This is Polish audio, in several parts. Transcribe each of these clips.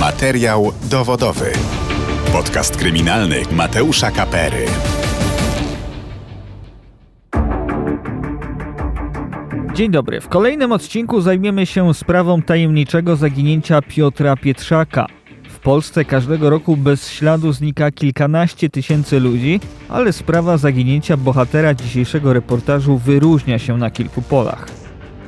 Materiał dowodowy. Podcast kryminalny Mateusza Kapery. Dzień dobry. W kolejnym odcinku zajmiemy się sprawą tajemniczego zaginięcia Piotra Pietrzaka. W Polsce każdego roku bez śladu znika kilkanaście tysięcy ludzi, ale sprawa zaginięcia bohatera dzisiejszego reportażu wyróżnia się na kilku polach.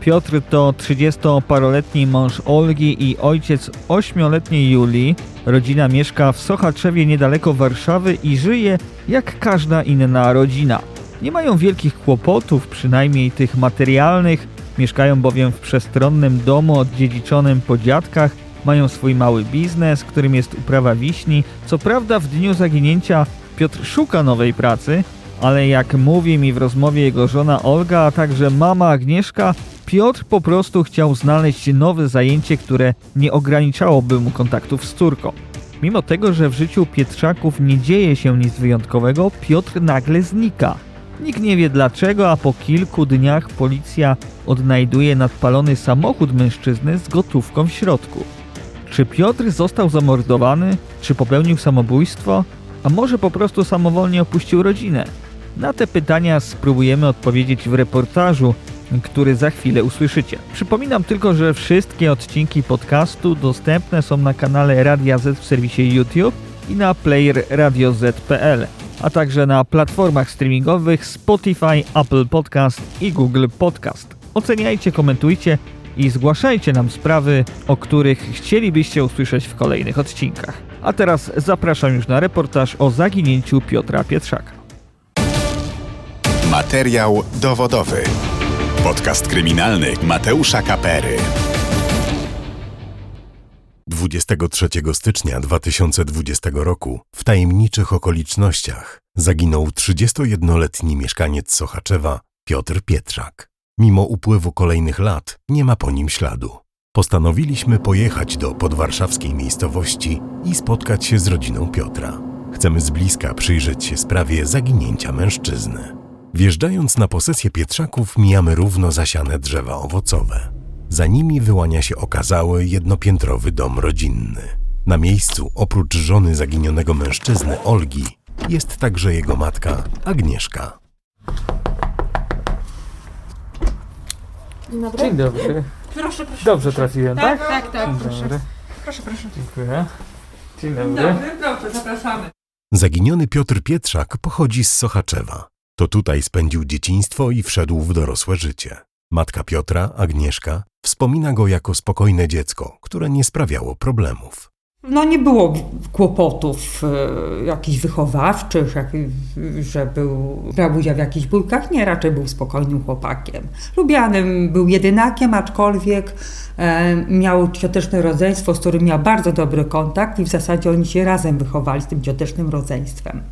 Piotr to 30-paroletni mąż Olgi i ojciec 8-letniej Julii. Rodzina mieszka w Sochaczewie niedaleko Warszawy i żyje jak każda inna rodzina. Nie mają wielkich kłopotów, przynajmniej tych materialnych, mieszkają bowiem w przestronnym domu odziedziczonym po dziadkach, mają swój mały biznes, którym jest uprawa wiśni. Co prawda w dniu zaginięcia Piotr szuka nowej pracy, ale jak mówi mi w rozmowie jego żona Olga, a także mama Agnieszka, Piotr po prostu chciał znaleźć nowe zajęcie, które nie ograniczałoby mu kontaktów z córką. Mimo tego, że w życiu Pietrzaków nie dzieje się nic wyjątkowego, Piotr nagle znika. Nikt nie wie dlaczego, a po kilku dniach policja odnajduje nadpalony samochód mężczyzny z gotówką w środku. Czy Piotr został zamordowany? Czy popełnił samobójstwo? A może po prostu samowolnie opuścił rodzinę? Na te pytania spróbujemy odpowiedzieć w reportażu, który za chwilę usłyszycie. Przypominam tylko, że wszystkie odcinki podcastu dostępne są na kanale Radia Z w serwisie YouTube i na player radioz.pl, a także na platformach streamingowych Spotify, Apple Podcast i Google Podcast. Oceniajcie, komentujcie i zgłaszajcie nam sprawy, o których chcielibyście usłyszeć w kolejnych odcinkach. A teraz zapraszam już na reportaż o zaginięciu Piotra Pietrzaka. Materiał dowodowy. Podcast kryminalny Mateusza Kapery. 23 stycznia 2020 roku w tajemniczych okolicznościach zaginął 31-letni mieszkaniec Sochaczewa Piotr Pietrzak. Mimo upływu kolejnych lat nie ma po nim śladu. Postanowiliśmy pojechać do podwarszawskiej miejscowości i spotkać się z rodziną Piotra. Chcemy z bliska przyjrzeć się sprawie zaginięcia mężczyzny. Wjeżdżając na posesję Pietrzaków mijamy równo zasiane drzewa owocowe. Za nimi wyłania się okazały jednopiętrowy dom rodzinny. Na miejscu, oprócz żony zaginionego mężczyzny Olgi, jest także jego matka Agnieszka. Dzień dobry. Dzień dobry. Proszę, proszę. Dobrze trafiłem, tak? Tak, tak, tak, Dzień proszę. dobry. Proszę, proszę. Dziękuję. Dzień Dzień dobry. dobry, proszę, zapraszamy. Zaginiony Piotr Pietrzak pochodzi z Sochaczewa. To tutaj spędził dzieciństwo i wszedł w dorosłe życie. Matka Piotra, Agnieszka, wspomina go jako spokojne dziecko, które nie sprawiało problemów. No nie było kłopotów e, jakichś wychowawczych, jak, że był, brał udział w jakichś bójkach. Nie, raczej był spokojnym chłopakiem. Lubianym był jedynakiem, aczkolwiek e, miał cioteczne rodzeństwo, z którym miał bardzo dobry kontakt i w zasadzie oni się razem wychowali z tym ciotecznym rodzeństwem.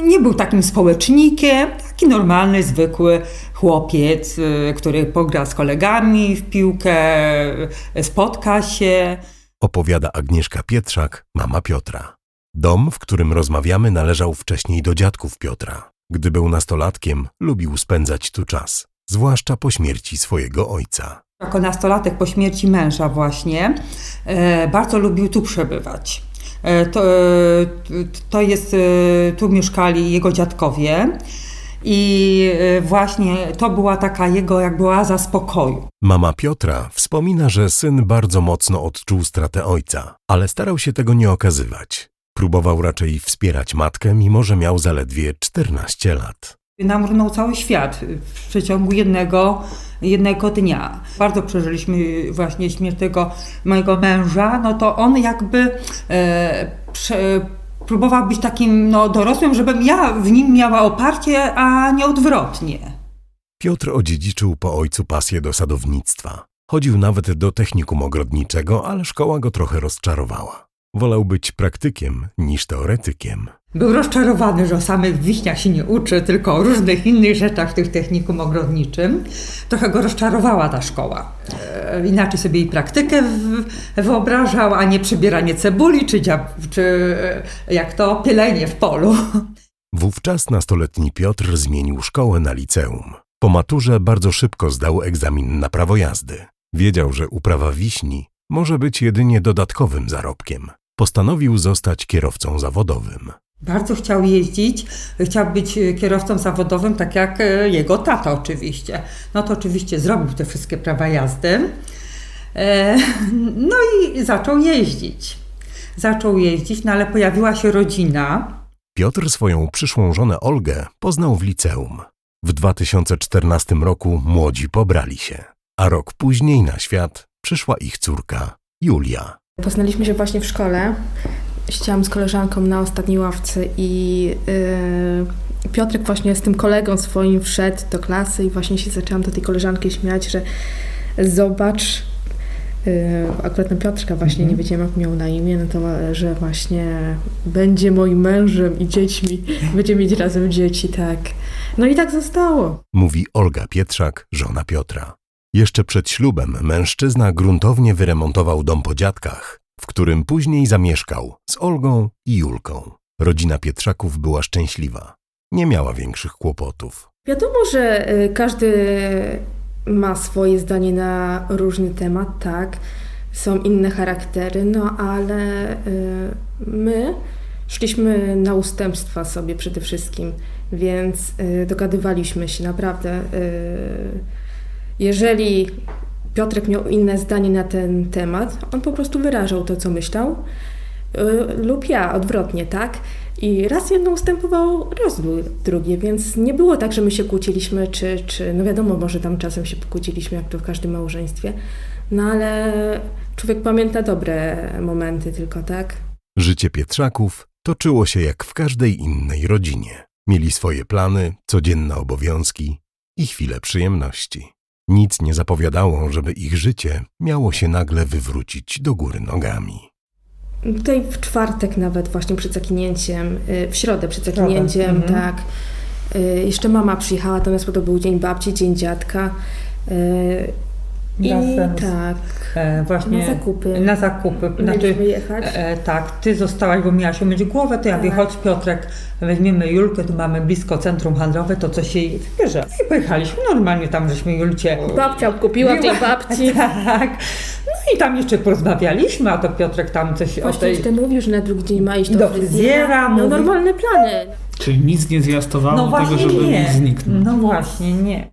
Nie był takim społecznikiem, taki normalny, zwykły chłopiec, e, który pogra z kolegami w piłkę, e, spotka się. Opowiada Agnieszka Pietrzak, mama Piotra. Dom, w którym rozmawiamy, należał wcześniej do dziadków Piotra. Gdy był nastolatkiem, lubił spędzać tu czas, zwłaszcza po śmierci swojego ojca. Jako nastolatek po śmierci męża właśnie e, bardzo lubił tu przebywać. E, to, e, to jest, e, tu mieszkali jego dziadkowie i właśnie to była taka jego jakby oaza spokoju. Mama Piotra wspomina, że syn bardzo mocno odczuł stratę ojca, ale starał się tego nie okazywać. Próbował raczej wspierać matkę, mimo że miał zaledwie 14 lat. Namrunął cały świat w przeciągu jednego, jednego dnia. Bardzo przeżyliśmy właśnie śmierć tego mojego męża, no to on jakby e, prze, próbował być takim no, dorosłym, żebym ja w nim miała oparcie, a nie odwrotnie. Piotr odziedziczył po ojcu pasję do sadownictwa. Chodził nawet do technikum ogrodniczego, ale szkoła go trochę rozczarowała. Wolał być praktykiem niż teoretykiem. Był rozczarowany, że o samych wiśniach się nie uczy, tylko o różnych innych rzeczach w tym technikum ogrodniczym. Trochę go rozczarowała ta szkoła. E, inaczej sobie jej praktykę wyobrażał, a nie przybieranie cebuli, czy, czy e, jak to, pielenie w polu. Wówczas nastoletni Piotr zmienił szkołę na liceum. Po maturze bardzo szybko zdał egzamin na prawo jazdy. Wiedział, że uprawa wiśni może być jedynie dodatkowym zarobkiem. Postanowił zostać kierowcą zawodowym. Bardzo chciał jeździć, chciał być e, kierowcą zawodowym, tak jak e, jego tata oczywiście. No to oczywiście zrobił te wszystkie prawa jazdy. E, No i zaczął jeździć. Zaczął jeździć, no ale pojawiła się rodzina. Piotr swoją przyszłą żonę Olgę poznał w liceum. W 2014 roku młodzi pobrali się, a rok później na świat przyszła ich córka, Julia. Poznaliśmy się właśnie w szkole. Siedziałam z koleżanką na ostatniej ławce i yy, Piotrek właśnie z tym kolegą swoim wszedł do klasy i właśnie się zaczęłam do tej koleżanki śmiać, że zobacz, yy, akurat na Piotrka właśnie nie wiedziałam jak miał na imię, no to że właśnie będzie moim mężem i dziećmi, będziemy mieć razem dzieci, tak. No i tak zostało. Mówi Olga Pietrzak, żona Piotra. Jeszcze przed ślubem mężczyzna gruntownie wyremontował dom po dziadkach, w którym później zamieszkał z Olgą i Julką. Rodzina Pietrzaków była szczęśliwa. Nie miała większych kłopotów. Wiadomo, że y, każdy ma swoje zdanie na różny temat, tak. Są inne charaktery, no ale y, my szliśmy na ustępstwa sobie przede wszystkim, więc y, dogadywaliśmy się naprawdę. Jeżeli Piotrek miał inne zdanie na ten temat, on po prostu wyrażał to, co myślał, y, lub ja odwrotnie, tak? I raz jedno ustępował, raz dru- drugie, więc nie było tak, że my się kłóciliśmy, czy, czy no wiadomo, może tam czasem się pokłóciliśmy, jak to w każdym małżeństwie, no ale człowiek pamięta dobre momenty tylko, tak? Życie Pietrzaków toczyło się jak w każdej innej rodzinie. Mieli swoje plany, codzienne obowiązki i chwile przyjemności. Nic nie zapowiadało, żeby ich życie miało się nagle wywrócić do góry nogami. Tutaj w czwartek nawet właśnie przed zaginięciem, y, w środę przed zaginięciem, mhm. tak. y, Jeszcze mama przyjechała, natomiast to był dzień babci, dzień dziadka. I tak, E, właśnie na zakupy. Na zakupy. Mieliśmy jechać. E, tak, ty zostałaś, bo miałaś umyć głowę, to ja mówię, Tak. chodź Piotrek, weźmiemy Julkę, tu mamy blisko centrum handlowe, to coś jej wybierze. I pojechaliśmy normalnie tam, żeśmy Julcie... Babcia kupiła tej babci. Tak. No i tam jeszcze porozmawialiśmy, a to Piotrek tam coś o Właśnie tej... jeszcze mówił, że na drugi dzień ma iść do, Do fryzjera. No mówi- normalne plany. Czyli nic nie zwiastowało No tego, właśnie żeby nie. mógł zniknąć. No właśnie, nie.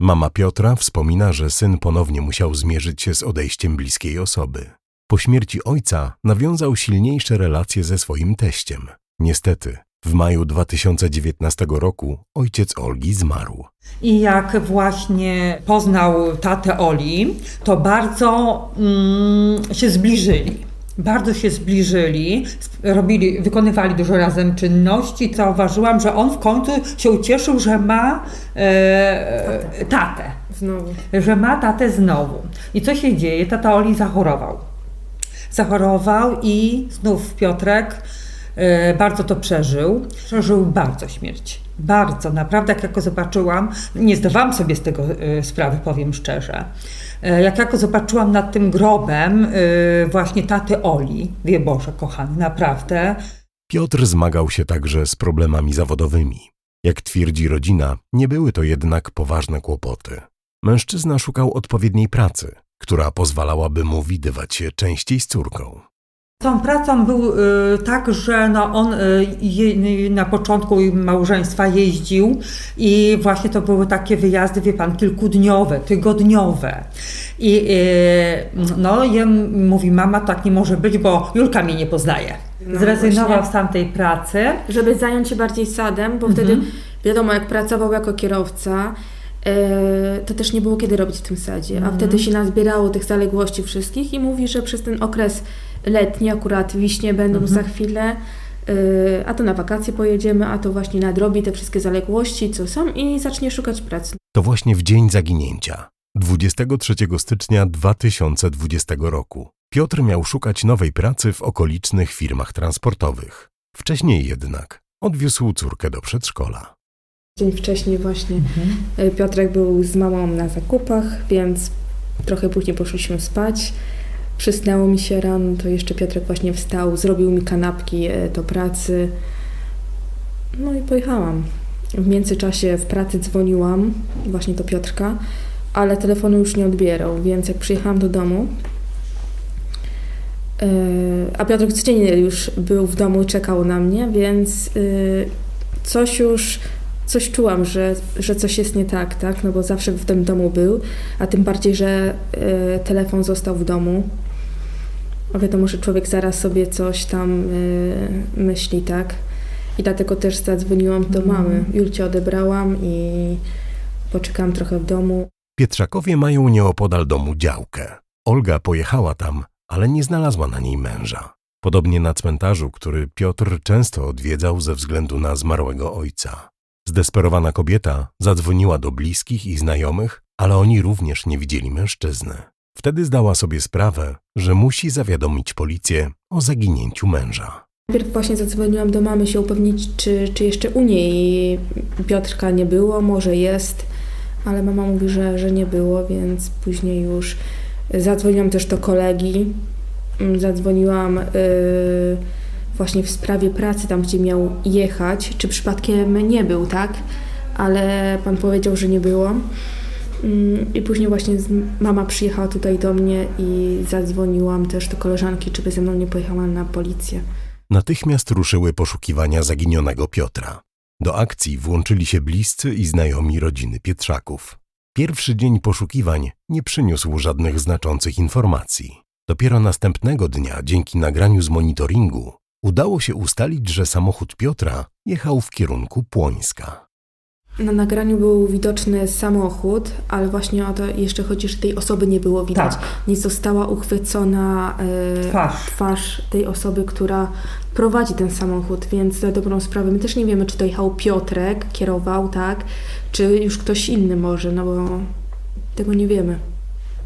Mama Piotra wspomina, że syn ponownie musiał zmierzyć się z odejściem bliskiej osoby. Po śmierci ojca nawiązał silniejsze relacje ze swoim teściem. Niestety, w maju 2019 roku ojciec Olgi zmarł. I jak właśnie poznał tatę Oli, to bardzo mm, się zbliżyli. Bardzo się zbliżyli, robili, wykonywali dużo razem czynności. Zauważyłam, że on w końcu się ucieszył, że ma e, tatę. Znowu. Że ma tatę znowu. I co się dzieje? Tata Oli zachorował. Zachorował i znów Piotrek e, bardzo to przeżył. Przeżył bardzo śmierć. Bardzo, naprawdę, jak ja go zobaczyłam, nie zdawałam sobie z tego e, sprawy, powiem szczerze. E, Jak ja go zobaczyłam nad tym grobem e, właśnie taty Oli, wie Boże, kochany, naprawdę, Piotr zmagał się także z problemami zawodowymi. Jak twierdzi rodzina, nie były to jednak poważne kłopoty. Mężczyzna szukał odpowiedniej pracy, która pozwalałaby mu widywać się częściej z córką. Tą pracą był y, tak, że no, on y, je, na początku małżeństwa jeździł i właśnie to były takie wyjazdy, wie pan, kilkudniowe, tygodniowe. I y, no, jem, mówi, mama, tak nie może być, bo Julka mnie nie poznaje. No Zrezygnował właśnie. z tamtej pracy. Żeby zająć się bardziej sadem, bo Mhm. wtedy wiadomo, jak pracował jako kierowca, to też nie było kiedy robić w tym sadzie. Mhm. A wtedy się nazbierało tych zaległości wszystkich i mówi, że przez ten okres letni, akurat wiśnie będą Mhm. za chwilę, e, a to na wakacje pojedziemy, a to właśnie nadrobi te wszystkie zaległości, co są i zacznie szukać pracy. To właśnie w dzień zaginięcia, 23 stycznia 2020 roku, Piotr miał szukać nowej pracy w okolicznych firmach transportowych. Wcześniej jednak odwiózł córkę do przedszkola. Dzień wcześniej właśnie Mhm. e, Piotrek był z mamą na zakupach, więc trochę później poszliśmy spać. Przysnęło mi się rano, to jeszcze Piotrek właśnie wstał, zrobił mi kanapki e, do pracy. No i pojechałam. W międzyczasie w pracy dzwoniłam właśnie do Piotrka, ale telefonu już nie odbierał, więc jak przyjechałam do domu, yy, a Piotrek codziennie już był w domu i czekał na mnie, więc yy, coś już, coś czułam, że, że coś jest nie tak, tak, no bo zawsze w tym domu był, a tym bardziej, że telefon został w domu. A wiadomo, że człowiek zaraz sobie coś tam yy, myśli, tak? I dlatego też zadzwoniłam do mamy. Julcie odebrałam i poczekałam trochę w domu. Pietrzakowie mają nieopodal domu działkę. Olga pojechała tam, ale nie znalazła na niej męża. Podobnie na cmentarzu, który Piotr często odwiedzał ze względu na zmarłego ojca. Zdesperowana kobieta zadzwoniła do bliskich i znajomych, ale oni również nie widzieli mężczyzny. Wtedy zdała sobie sprawę, że musi zawiadomić policję o zaginięciu męża. Najpierw właśnie zadzwoniłam do mamy się upewnić, czy, czy jeszcze u niej Piotrka nie było, może jest, ale mama mówi, że, że nie było, więc później już zadzwoniłam też do kolegi. Mm, Zadzwoniłam y, właśnie w sprawie pracy, tam gdzie miał jechać, czy przypadkiem nie był, tak? Ale pan powiedział, że nie było. Mm, I później właśnie mama przyjechała tutaj do mnie i zadzwoniłam też do koleżanki, czy by ze mną nie pojechała na policję. Natychmiast ruszyły poszukiwania zaginionego Piotra. Do akcji włączyli się bliscy i znajomi rodziny Pietrzaków. Pierwszy dzień poszukiwań nie przyniósł żadnych znaczących informacji. Dopiero następnego dnia, dzięki nagraniu z monitoringu, udało się ustalić, że samochód Piotra jechał w kierunku Płońska. Na nagraniu był widoczny samochód, ale właśnie o to jeszcze chodzi, że tej osoby nie było widać. Tak. Nie została uchwycona e, Twarz. twarz tej osoby, która prowadzi ten samochód, więc za dobrą sprawę my też nie wiemy, czy to jechał Piotrek, kierował, tak, czy już ktoś inny może, no bo tego nie wiemy.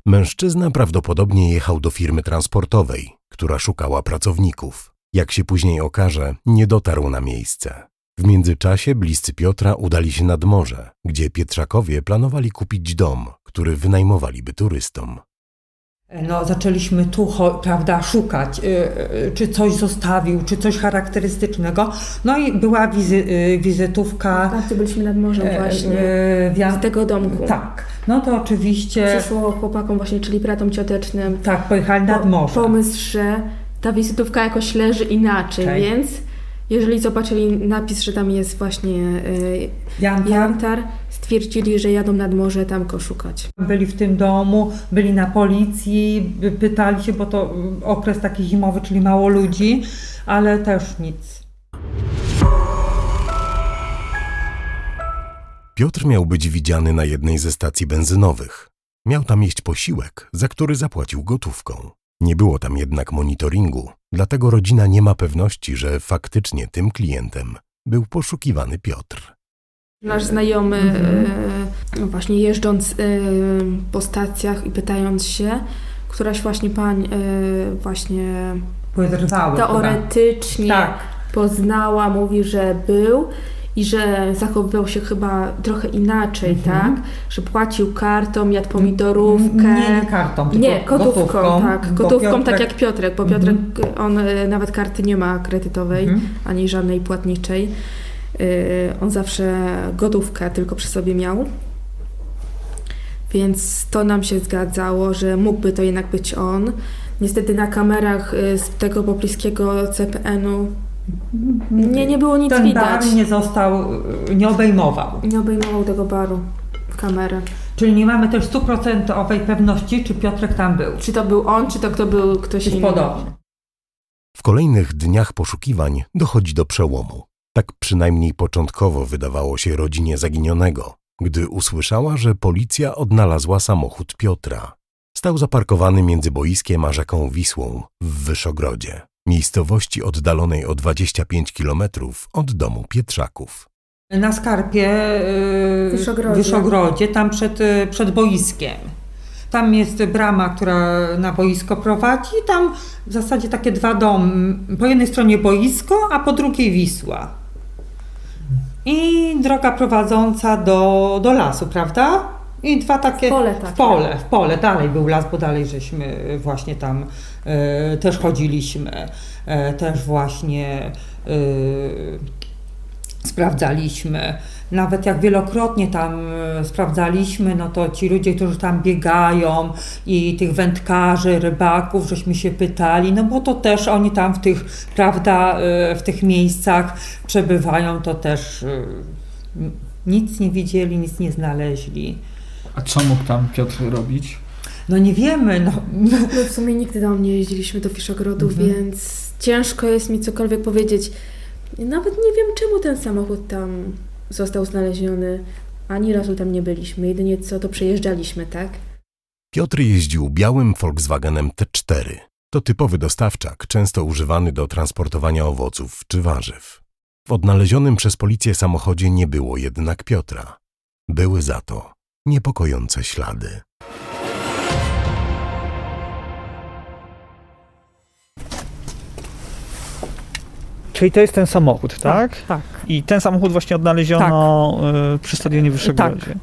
Mężczyzna prawdopodobnie jechał do firmy transportowej, która szukała pracowników. Jak się później okaże, nie dotarł na miejsce. W międzyczasie bliscy Piotra udali się nad morze, gdzie Pietrzakowie planowali kupić dom, który wynajmowaliby turystom. No, zaczęliśmy tu, prawda, szukać, y, y, czy coś zostawił, czy coś charakterystycznego. No i była wizy, y, wizytówka. Tak, gdzie byliśmy nad morzem e, właśnie, e, wia- z tego domku. Tak. No to oczywiście. Przyszło chłopakom właśnie, czyli bratom ciotecznym, Tak, pojechali nad morze. pomysł, że ta wizytówka jakoś leży inaczej, Okej. więc jeżeli zobaczyli napis, że tam jest właśnie y, Janka. Jantar, stwierdzili, że jadą nad morze tam go szukać. Byli w tym domu, byli na policji, pytali się, bo to y, okres taki zimowy, czyli mało ludzi, ale też nic. Piotr miał być widziany na jednej ze stacji benzynowych. Miał tam jeść posiłek, za który zapłacił gotówką. Nie było tam jednak monitoringu, dlatego rodzina nie ma pewności, że faktycznie tym klientem był poszukiwany Piotr. Nasz znajomy Mhm. właśnie jeżdżąc e, po stacjach i pytając się, któraś właśnie pań właśnie Podrwały teoretycznie Tak. poznała, mówi, że był i że zachowywał się chyba trochę inaczej, Mhm. tak? Że płacił kartą, jadł pomidorówkę. Nie, nie kartą, tylko Nie, gotówką, gotówką, tak. Gotówką, Piotrek- tak jak Piotrek, bo Piotrek, on e, nawet karty nie ma kredytowej, Mhm. ani żadnej płatniczej. Y, On zawsze gotówkę tylko przy sobie miał. Więc to nam się zgadzało, że mógłby to jednak być on. Niestety na kamerach y, z tego pobliskiego CPN-u nie, nie było nic Ten widać. bar nie został, y, nie obejmował. Nie obejmował tego baru w kamerę. Czyli nie mamy też stuprocentowej pewności, czy Piotrek tam był. Czy to był on, czy to kto był ktoś Jest inny. podobny. W kolejnych dniach poszukiwań dochodzi do przełomu. Tak przynajmniej początkowo wydawało się rodzinie zaginionego, gdy usłyszała, że policja odnalazła samochód Piotra. Stał zaparkowany między boiskiem a rzeką Wisłą w Wyszogrodzie, miejscowości oddalonej o 25 kilometrów od domu Pietrzaków. Na skarpie y, w Wyszogrodzie. Wyszogrodzie, tam przed, y, przed boiskiem. Tam jest brama, która na boisko prowadzi i tam w zasadzie takie dwa domy. Po jednej stronie boisko, a po drugiej Wisła. I droga prowadząca do, do lasu, prawda? I dwa takie. W pole takie. W pole, w pole. Dalej był las, bo dalej żeśmy właśnie tam też chodziliśmy. E, też właśnie. e, sprawdzaliśmy. Nawet jak wielokrotnie tam e, sprawdzaliśmy, no to ci ludzie, którzy tam biegają i tych wędkarzy, rybaków, żeśmy się pytali, no bo to też oni tam w tych, prawda, e, w tych miejscach przebywają, to też e, nic nie widzieli, nic nie znaleźli. A co mógł tam Piotr robić? No nie wiemy, no. No w sumie nigdy tam nie jeździliśmy do Fiszogrodów, Mhm. więc ciężko jest mi cokolwiek powiedzieć. Nawet nie wiem, czemu ten samochód tam został znaleziony. Ani razu tam nie byliśmy, jedynie co to przejeżdżaliśmy, tak? Piotr jeździł białym Volkswagenem T4. To typowy dostawczak, często używany do transportowania owoców czy warzyw. W odnalezionym przez policję samochodzie nie było jednak Piotra. Były za to niepokojące ślady. Czyli to jest ten samochód, tak? Tak. I ten samochód właśnie odnaleziono y, przy stadionie w Wyszogrodzie.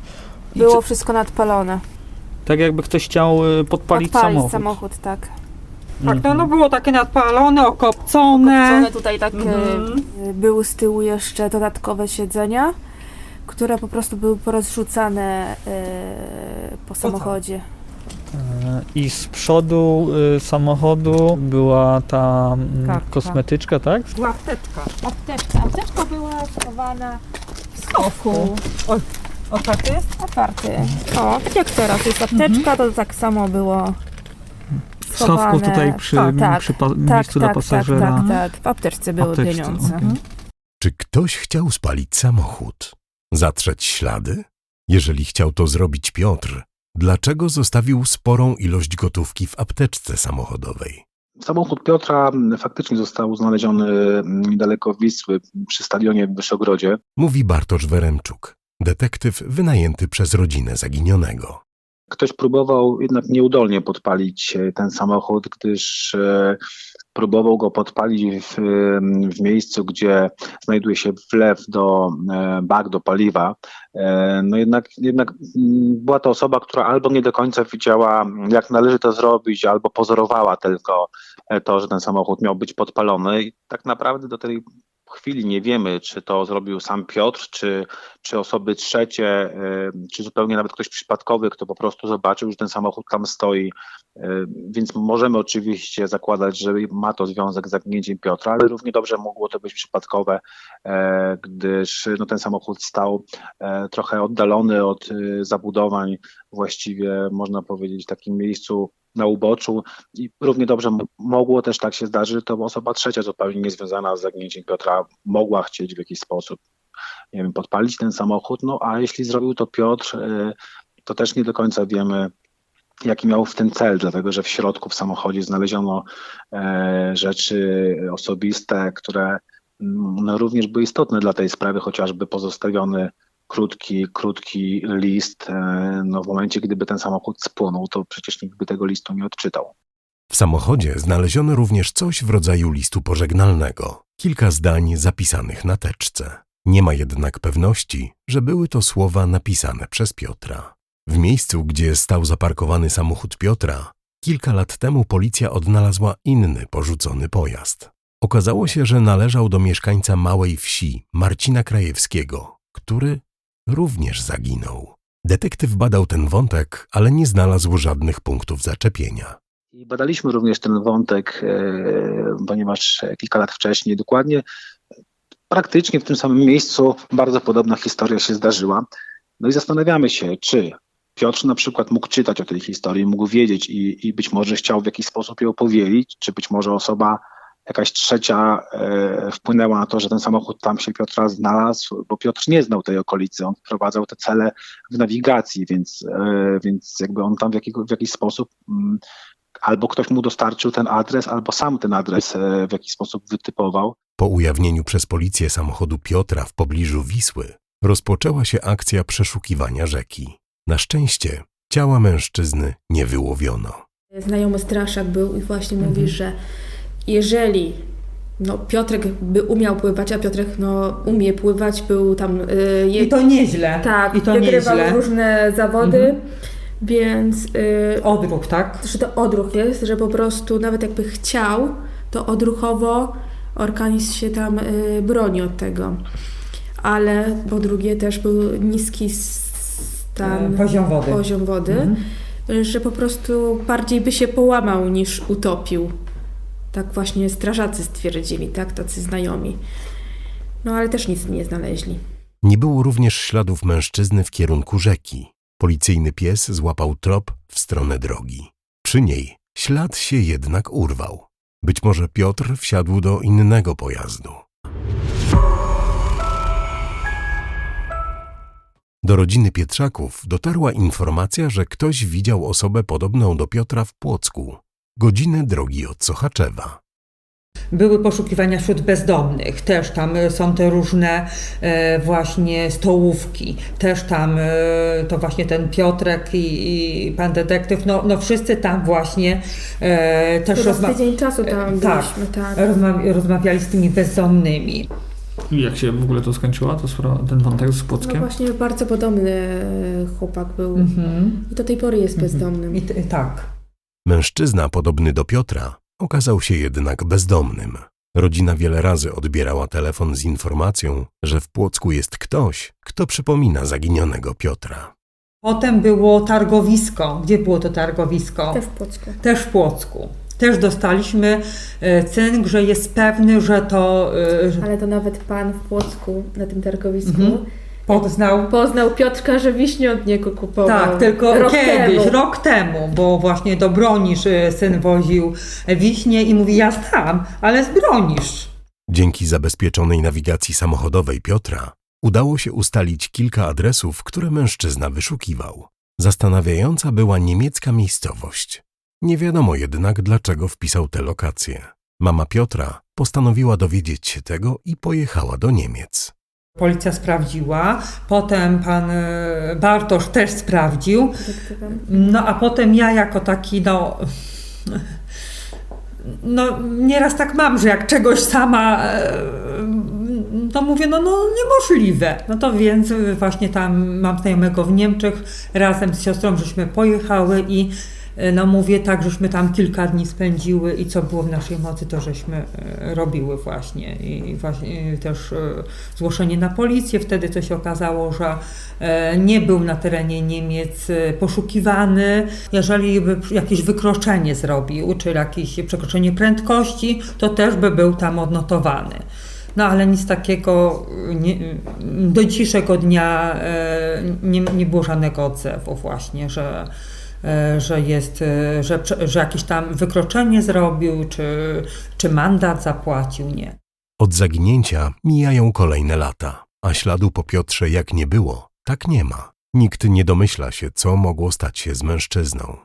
I Było co- wszystko nadpalone. tak jakby ktoś chciał y, podpalić samochód. samochód, tak. Tak, no, no Mhm. było takie nadpalone, okopcone. One tutaj tak Mhm. e, były z tyłu jeszcze dodatkowe siedzenia, które po prostu były porozrzucane po samochodzie. I z przodu y, samochodu była ta mm, Kartka. kosmetyczka, tak? Była apteczka. Apteczka. Apteczka była schowana w schowku. Otwarty jest? Otwarty. O, tak jak teraz jest apteczka, to tak samo było W schowku schowane. tutaj przy, O, tak, przy pa- tak, miejscu dla tak, pasażera. Tak, tak, tak. W apteczce były Apteczce, pieniądze. okej. Czy ktoś chciał spalić samochód? Zatrzeć ślady? Jeżeli chciał to zrobić Piotr, dlaczego zostawił sporą ilość gotówki w apteczce samochodowej? Samochód Piotra faktycznie został znaleziony mm, niedaleko Wisły przy stadionie w Wyszogrodzie. Mówi Bartosz Weremczuk, detektyw wynajęty przez rodzinę zaginionego. Ktoś próbował jednak nieudolnie podpalić e, ten samochód, gdyż e, próbował go podpalić w, w miejscu, gdzie znajduje się wlew do e, bak do paliwa. E, No jednak, jednak była to osoba, która albo nie do końca wiedziała, jak należy to zrobić, albo pozorowała tylko e, to, że ten samochód miał być podpalony. I tak naprawdę do tej chwili nie wiemy, czy to zrobił sam Piotr, czy, czy osoby trzecie, e, czy zupełnie nawet ktoś przypadkowy, kto po prostu zobaczył, że ten samochód tam stoi. E, Więc możemy oczywiście zakładać, że ma to związek z zaginięciem Piotra, ale równie dobrze mogło to być przypadkowe, e, gdyż no, ten samochód stał trochę oddalony od zabudowań, właściwie można powiedzieć w takim miejscu na uboczu i równie dobrze mogło też tak się zdarzyć, to osoba trzecia zupełnie niezwiązana z zaginięciem Piotra mogła chcieć w jakiś sposób nie wiem, podpalić ten samochód, no a jeśli zrobił to Piotr, e, to też nie do końca wiemy, jaki miał w tym cel, dlatego że w środku w samochodzie znaleziono e, rzeczy osobiste, które no, również były istotne dla tej sprawy, chociażby pozostawiony krótki, krótki list. E, no, w momencie, gdyby ten samochód spłonął, to przecież nikt by tego listu nie odczytał. W samochodzie znaleziono również coś w rodzaju listu pożegnalnego, kilka zdań zapisanych na teczce. Nie ma jednak pewności, że były to słowa napisane przez Piotra. W miejscu, gdzie stał zaparkowany samochód Piotra, kilka lat temu policja odnalazła inny porzucony pojazd. Okazało się, że należał do mieszkańca małej wsi Marcina Krajewskiego, który również zaginął. Detektyw badał ten wątek, ale nie znalazł żadnych punktów zaczepienia. Badaliśmy również ten wątek, e, ponieważ kilka lat wcześniej, dokładnie praktycznie w tym samym miejscu, bardzo podobna historia się zdarzyła. No i zastanawiamy się, czy Piotr na przykład mógł czytać o tej historii, mógł wiedzieć i, i być może chciał w jakiś sposób ją powielić, czy być może osoba jakaś trzecia e, wpłynęła na to, że ten samochód tam się Piotra znalazł, bo Piotr nie znał tej okolicy, on wprowadzał te cele w nawigacji, więc, e, więc jakby on tam w, jakiego, w jakiś sposób mm, albo ktoś mu dostarczył ten adres, albo sam ten adres e, w jakiś sposób wytypował. Po ujawnieniu przez policję samochodu Piotra w pobliżu Wisły rozpoczęła się akcja przeszukiwania rzeki. Na szczęście ciała mężczyzny nie wyłowiono. Znajomy straszak był i właśnie mówi, że jeżeli no, Piotrek by umiał pływać, a Piotrek no, umie pływać, był tam... y, je- I to nieźle. tak, I to wygrywał nieźle. różne zawody, Mhm. więc y, Odruch, tak? że to odruch jest, że po prostu nawet jakby chciał, to odruchowo organizm się tam y, broni od tego. ale po drugie też był niski stan, E, poziom wody. poziom wody, Mhm. że po prostu bardziej by się połamał niż utopił. Tak właśnie strażacy stwierdzili, tak, tacy znajomi. No ale też nic nie znaleźli. Nie było również śladów mężczyzny w kierunku rzeki. Policyjny pies złapał trop w stronę drogi. Przy niej ślad się jednak urwał. Być może Piotr wsiadł do innego pojazdu. Do rodziny Pietrzaków dotarła informacja, że ktoś widział osobę podobną do Piotra w Płocku, godzinę drogi od Sochaczewa. Były poszukiwania wśród bezdomnych, też tam e, są te różne e, właśnie stołówki, też tam e, to właśnie ten Piotrek i, i pan detektyw, no, no wszyscy tam właśnie e, też rozma- tydzień czasu tam tak, byliśmy, tak. rozma- rozmawiali z tymi bezdomnymi. I jak się w ogóle to skończyła, to sprawa, ten wątek z No Płockiem? właśnie bardzo podobny chłopak był. Mhm. I do tej pory jest bezdomnym. I, t- tak. Mężczyzna podobny do Piotra okazał się jednak bezdomnym. Rodzina wiele razy odbierała telefon z informacją, że w Płocku jest ktoś, kto przypomina zaginionego Piotra. Potem było targowisko. Gdzie było to targowisko? Też w Płocku. Też w Płocku. Też dostaliśmy e, cynk, że jest pewny, że to e, że Ale to nawet pan w Płocku na tym targowisku Mhm. Poznał. poznał Piotrka, że wiśnie od niego kupował. Tak, tylko rok kiedyś, temu. rok temu, bo właśnie do Bronisz e, syn woził wiśnie i mówi, ja znam, ale z Bronisz. Dzięki zabezpieczonej nawigacji samochodowej Piotra udało się ustalić kilka adresów, które mężczyzna wyszukiwał. Zastanawiająca była niemiecka miejscowość. Nie wiadomo jednak, dlaczego wpisał te lokacje. Mama Piotra postanowiła dowiedzieć się tego i pojechała do Niemiec. Policja sprawdziła, potem pan e, Bartosz też sprawdził, no a potem ja jako taki, no... No, nieraz tak mam, że jak czegoś sama, e, to mówię, no, no niemożliwe. No to więc właśnie tam mam znajomego w Niemczech, razem z siostrą żeśmy pojechały i no mówię tak, żeśmy tam kilka dni spędziły i co było w naszej mocy, to żeśmy e, robiły właśnie. I właśnie też e, zgłoszenie na policję, wtedy to się okazało, że e, nie był na terenie Niemiec e, poszukiwany. Jeżeli by jakieś wykroczenie zrobił, czy jakieś przekroczenie prędkości, to też by był tam odnotowany. No ale nic takiego nie, do dzisiejszego dnia e, nie, nie było żadnego odzewu właśnie, że, e, że jest, e, że, że jakieś tam wykroczenie zrobił, czy, czy mandat zapłacił, nie. Od zaginięcia mijają kolejne lata, a śladu po Piotrze jak nie było, tak nie ma. Nikt nie domyśla się, co mogło stać się z mężczyzną.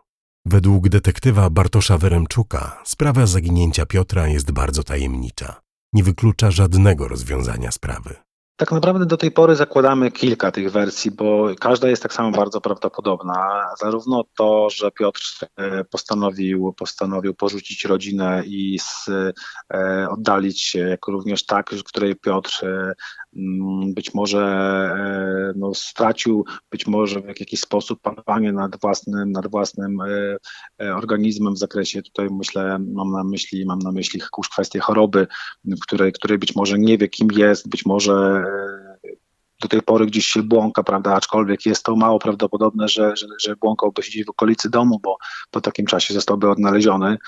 Według detektywa Bartosza Wyremczuka sprawa zaginięcia Piotra jest bardzo tajemnicza. Nie wyklucza żadnego rozwiązania sprawy. Tak naprawdę do tej pory zakładamy kilka tych wersji, bo każda jest tak samo bardzo prawdopodobna. Zarówno to, że Piotr e, postanowił, postanowił porzucić rodzinę i z, e, oddalić się, jak również tak, której Piotr e, być może e, no, stracił być może w jakiś sposób panowanie nad własnym, nad własnym e, e, organizmem w zakresie, tutaj myślę, mam na myśli, mam na myśli jakąś kwestię choroby, której, której być może nie wie, kim jest, być może do tej pory gdzieś się błąka, prawda, aczkolwiek jest to mało prawdopodobne, że, że, że błąkałby się gdzieś w okolicy domu, bo po takim czasie zostałby odnaleziony.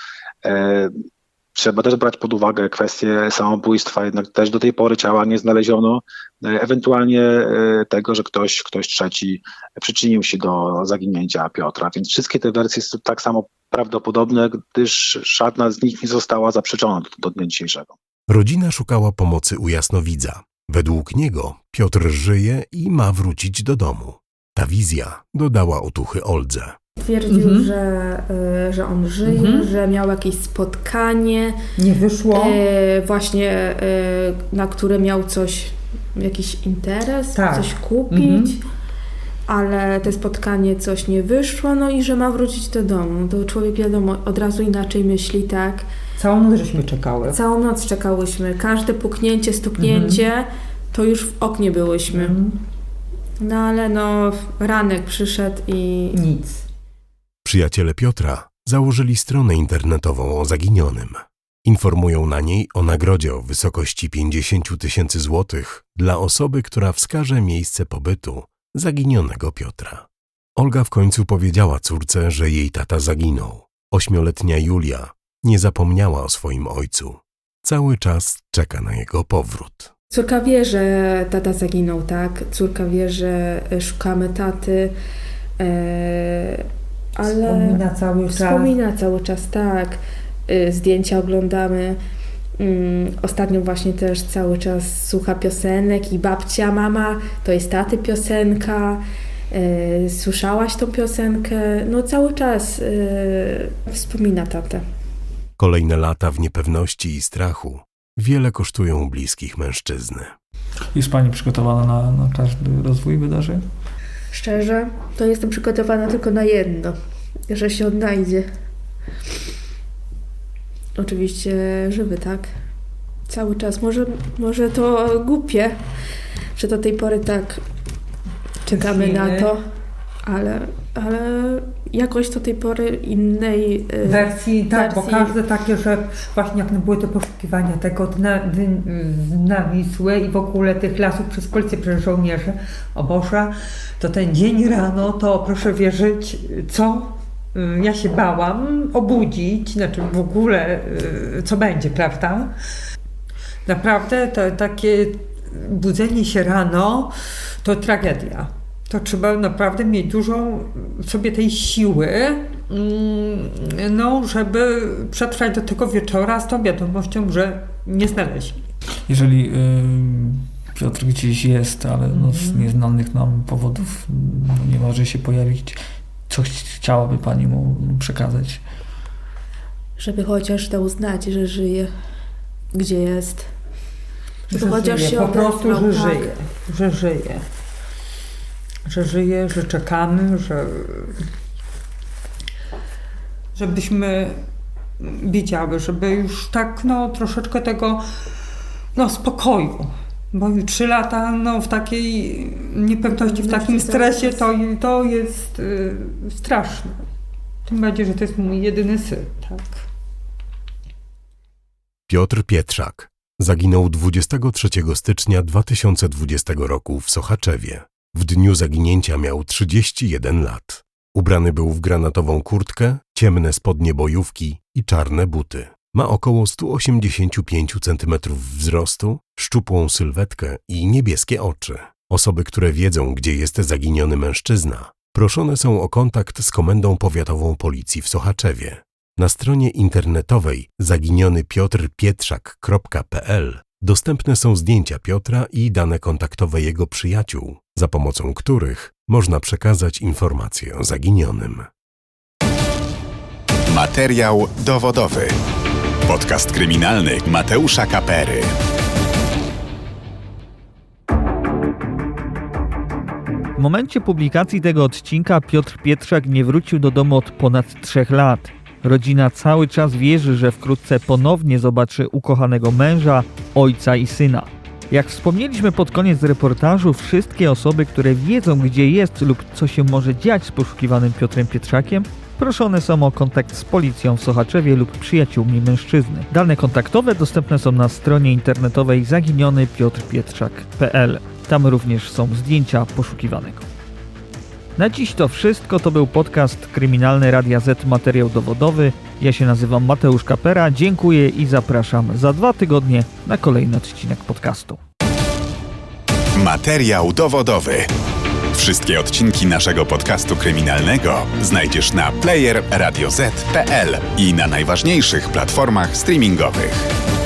Trzeba też brać pod uwagę kwestię samobójstwa, jednak też do tej pory ciała nie znaleziono, e, ewentualnie e, tego, że ktoś, ktoś trzeci przyczynił się do zaginięcia Piotra. Więc wszystkie te wersje są tak samo prawdopodobne, gdyż żadna z nich nie została zaprzeczona do, do dnia dzisiejszego. Rodzina szukała pomocy u jasnowidza. Według niego Piotr żyje i ma wrócić do domu. Ta wizja dodała otuchy Oldze. Twierdził, Mhm. że, y, że on żyje, Mhm. że miał jakieś spotkanie, Nie wyszło. e, właśnie y, na które miał coś, jakiś interes, Tak. coś kupić, Mhm. ale te spotkanie coś nie wyszło, no i że ma wrócić do domu. To człowiek wiadomo, od razu inaczej myśli, tak. Całą noc żeśmy czekały. Całą noc czekałyśmy, każde puknięcie, stuknięcie, to już w oknie byłyśmy. No ale no, ranek przyszedł i Nic. Przyjaciele Piotra założyli stronę internetową o zaginionym. Informują na niej o nagrodzie o wysokości 50 tysięcy złotych dla osoby, która wskaże miejsce pobytu zaginionego Piotra. Olga w końcu powiedziała córce, że jej tata zaginął. Ośmioletnia Julia nie zapomniała o swoim ojcu. Cały czas czeka na jego powrót. Córka wie, że tata zaginął, tak? Córka wie, że szukamy taty, e, ale... Wspomina cały czas. Wspomina cały czas, tak. Y, Zdjęcia oglądamy. Mm, Ostatnio właśnie też cały czas słucha piosenek i babcia, mama, to jest taty piosenka. Y, Słyszałaś tą piosenkę? No cały czas y, wspomina tatę. Kolejne lata w niepewności i strachu wiele kosztują bliskich mężczyzny. Jest Pani przygotowana na, na każdy rozwój wydarzeń? Szczerze, to jestem przygotowana tylko na jedno, że się odnajdzie. Oczywiście żywy, tak? Cały czas. Może, może to głupie, że do tej pory tak czekamy na to, ale, ale jakoś do tej pory innej y, Wersji, tak, bo każde takie, że właśnie jak były te poszukiwania tego dna, dn, dna Wisły i w ogóle tych lasów przez policję, przez żołnierzy, o Boże, to ten dzień rano, to proszę wierzyć, co y, ja się bałam obudzić, znaczy w ogóle y, co będzie, prawda? Naprawdę to takie budzenie się rano to tragedia. To trzeba naprawdę mieć dużą sobie tej siły, mm, no, żeby przetrwać do tego wieczora z tą wiadomością, że nie znaleźli. Jeżeli y, Piotr gdzieś jest, ale no, z nieznanych nam powodów no, nie może się pojawić, co ch- chciałaby Pani mu przekazać? żeby chociaż dał znać, że żyje, gdzie jest. Żeby Że chociaż żyje, się po prostu, że tak. żyje, że żyje. Że żyje, że czekamy, że żebyśmy wiedziały, żeby już tak no troszeczkę tego no spokoju. Bo trzy lata no, w takiej niepewności, w takim stresie to, to jest y, straszne. Tym bardziej, że to jest mój jedyny syn, tak. Piotr Pietrzak zaginął 23 stycznia 2020 roku w Sochaczewie. W dniu zaginięcia miał 31 lat. Ubrany był w granatową kurtkę, ciemne spodnie bojówki i czarne buty. Ma około 185 cm wzrostu, szczupłą sylwetkę i niebieskie oczy. Osoby, które wiedzą, gdzie jest zaginiony mężczyzna, proszone są o kontakt z Komendą Powiatową Policji w Sochaczewie. Na stronie internetowej zaginionypiotrpietrzak.pl dostępne są zdjęcia Piotra i dane kontaktowe jego przyjaciół, za pomocą których można przekazać informacje o zaginionym. Materiał dowodowy. Podcast kryminalny Mateusza Kapery. W momencie publikacji tego odcinka Piotr Pietrzak nie wrócił do domu od ponad trzech lat. Rodzina cały czas wierzy, że wkrótce ponownie zobaczy ukochanego męża, ojca i syna. Jak wspomnieliśmy pod koniec reportażu, wszystkie osoby, które wiedzą gdzie jest lub co się może dziać z poszukiwanym Piotrem Pietrzakiem, proszone są o kontakt z policją w Sochaczewie lub przyjaciółmi mężczyzny. Dane kontaktowe dostępne są na stronie internetowej zaginionypiotrpietrzak.pl. Tam również są zdjęcia poszukiwanego. Na dziś to wszystko. To był podcast kryminalny Radia Z Materiał Dowodowy. Ja się nazywam Mateusz Kapera. Dziękuję i zapraszam za dwa tygodnie na kolejny odcinek podcastu. Materiał dowodowy. Wszystkie odcinki naszego podcastu kryminalnego znajdziesz na player radioz.pl i na najważniejszych platformach streamingowych.